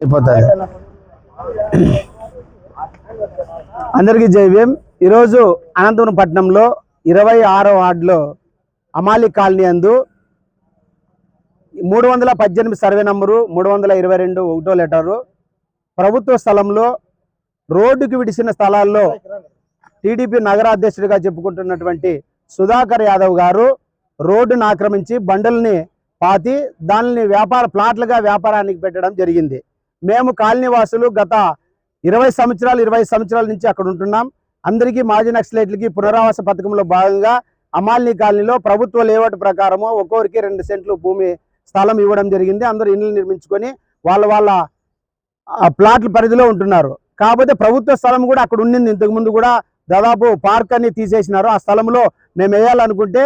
అయిపోతుంది అందరికీ జైవ్యం ఈరోజు అనంతపురం పట్టణంలో ఇరవై ఆరో వార్డులో అమాలి కాలనీ అందు మూడు వందల పద్దెనిమిది సర్వే నంబరు మూడు వందల ఇరవై రెండు ఒకటో లెటరు ప్రభుత్వ స్థలంలో రోడ్డుకి విడిసిన స్థలాల్లో టీడీపీ నగరాధ్యక్షుడిగా చెప్పుకుంటున్నటువంటి సుధాకర్ యాదవ్ గారు రోడ్డును ఆక్రమించి బండల్ని పాతి దానిని వ్యాపార ప్లాట్లుగా వ్యాపారానికి పెట్టడం జరిగింది. మేము కాలనీవాసులు గత ఇరవై సంవత్సరాలు ఇరవై సంవత్సరాల నుంచి అక్కడ ఉంటున్నాం. అందరికీ మాజీ నక్సలైట్లకి పునరావాస పథకంలో భాగంగా అమాల్ని కాలనీలో ప్రభుత్వ లేఅవుట్ ప్రకారము ఒక్కొరికి రెండు సెంట్లు భూమి స్థలం ఇవ్వడం జరిగింది. అందరూ ఇళ్ళు నిర్మించుకొని వాళ్ళ వాళ్ళ ప్లాట్ల పరిధిలో ఉంటున్నారు. కాకపోతే ప్రభుత్వ స్థలం కూడా అక్కడ ఉండింది ఇంతకుముందు కూడా దాదాపు పార్క్ అని తీసేసినారు. ఆ స్థలంలో మేము వేయాలనుకుంటే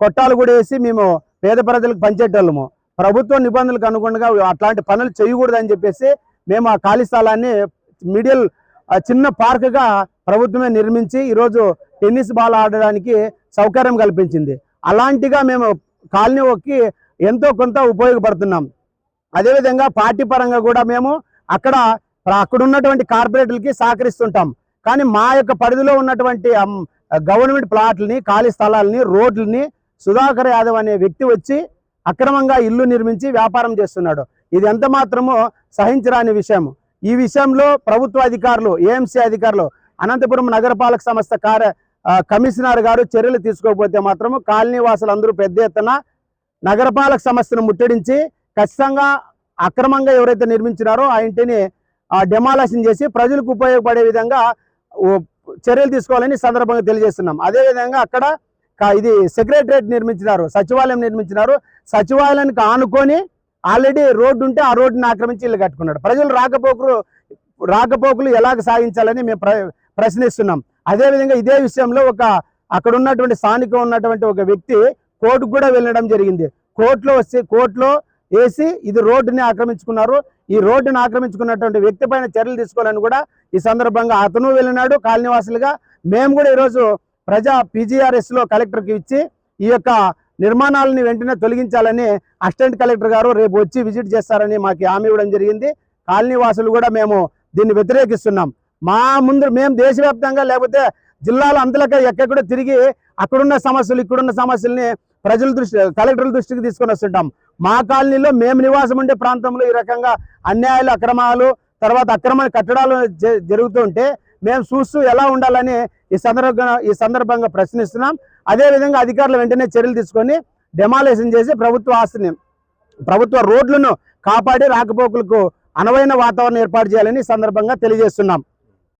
కొట్టాలు కూడా వేసి మేము పేద ప్రజలకు పంచేటోళ్ళము. ప్రభుత్వ నిబంధనలకు అనుగుణంగా అట్లాంటి పనులు చేయకూడదని చెప్పేసి మేము ఆ ఖాళీ స్థలాన్ని మిడిల్ చిన్న పార్క్గా ప్రభుత్వమే నిర్మించి ఈరోజు టెన్నిస్ బాల్ ఆడడానికి సౌకర్యం కల్పించింది. అలాంటిగా మేము కాలనీ ఒక్కి ఎంతో కొంత ఉపయోగపడుతున్నాం. అదేవిధంగా పార్టీ పరంగా కూడా మేము అక్కడ అక్కడ ఉన్నటువంటి కార్పొరేటర్లకి సహకరిస్తుంటాం. కానీ మా యొక్క పరిధిలో ఉన్నటువంటి గవర్నమెంట్ ప్లాట్లని ఖాళీ స్థలాలని రోడ్లని సుధాకర్ యాదవ్ అనే వ్యక్తి వచ్చి అక్రమంగా ఇల్లు నిర్మించి వ్యాపారం చేస్తున్నాడు. ఇది ఎంత మాత్రమో సహించరాని విషయం ఈ విషయంలో ప్రభుత్వ అధికారులు ఏఎంసీ అధికారులు అనంతపురం నగరపాలక సంస్థ కార్య కమిషనర్ గారు చర్యలు తీసుకోకపోతే మాత్రము కాలనీ వాసులందరూ పెద్ద ఎత్తున నగరపాలక సంస్థను ముట్టడించి ఖచ్చితంగా అక్రమంగా ఎవరైతే నిర్మించినారో ఆ ఇంటిని డెమాలేషన్ చేసి ప్రజలకు ఉపయోగపడే విధంగా ఓ చర్యలు తీసుకోవాలని సందర్భంగా తెలియజేస్తున్నాం. అదేవిధంగా అక్కడ ఇది సెక్రటరేట్ నిర్మించినారు సచివాలయం నిర్మించినారు. సచివాలయానికి ఆనుకొని ఆల్రెడీ రోడ్డు ఉంటే ఆ రోడ్డుని ఆక్రమించి ఇల్లు కట్టుకున్నాడు. ప్రజలు రాకపోకలు రాకపోకలు ఎలాగ సాగించాలని మేము ప్ర ప్రశ్నిస్తున్నాం. అదేవిధంగా ఇదే విషయంలో ఒక అక్కడ ఉన్నటువంటి స్థానిక ఉన్నటువంటి ఒక వ్యక్తి కోర్టుకు కూడా వెళ్ళడం జరిగింది. కోర్టులో వచ్చి కోర్టులో వేసి ఇది రోడ్డుని ఆక్రమించుకున్నారు. ఈ రోడ్డుని ఆక్రమించుకున్నటువంటి వ్యక్తి పైన చర్యలు తీసుకోవాలని కూడా ఈ సందర్భంగా అతను వెళ్ళినాడు కాలనీవాసులుగా. మేము కూడా ఈరోజు ప్రజా పీజీఆర్ఎస్లో కలెక్టర్కి ఇచ్చి ఈ యొక్క నిర్మాణాలని వెంటనే తొలగించాలని అసిస్టెంట్ కలెక్టర్ గారు రేపు వచ్చి విజిట్ చేస్తారని మాకు హామీ ఇవ్వడం జరిగింది. కాలనీ వాసులు కూడా మేము దీన్ని వ్యతిరేకిస్తున్నాం. మా ముందు మేము దేశవ్యాప్తంగా లేకపోతే జిల్లాలో అంతలక ఎక్కడ తిరిగి అక్కడున్న సమస్యలు ఇక్కడున్న సమస్యల్ని ప్రజల దృష్టి కలెక్టర్ల దృష్టికి తీసుకొని వస్తుంటాం. మా కాలనీలో మేము నివాసం ఉండే ప్రాంతంలో ఈ రకంగా అన్యాయాలు అక్రమాలు తర్వాత అక్రమ కట్టడాలు జ- జరుగుతుంటే మేము చూస్తూ ఎలా ఉండాలని ఈ సందర్భంగా ఈ సందర్భంగా ప్రశ్నిస్తున్నాం. అదేవిధంగా అధికారులు వెంటనే చర్యలు తీసుకొని డెమాలేషన్ చేసి ప్రభుత్వ ఆస్తిని ప్రభుత్వ రోడ్లను కాపాడి రాకపోకలకు అనువైన వాతావరణం ఏర్పాటు చేయాలని సందర్భంగా తెలియజేస్తున్నాం.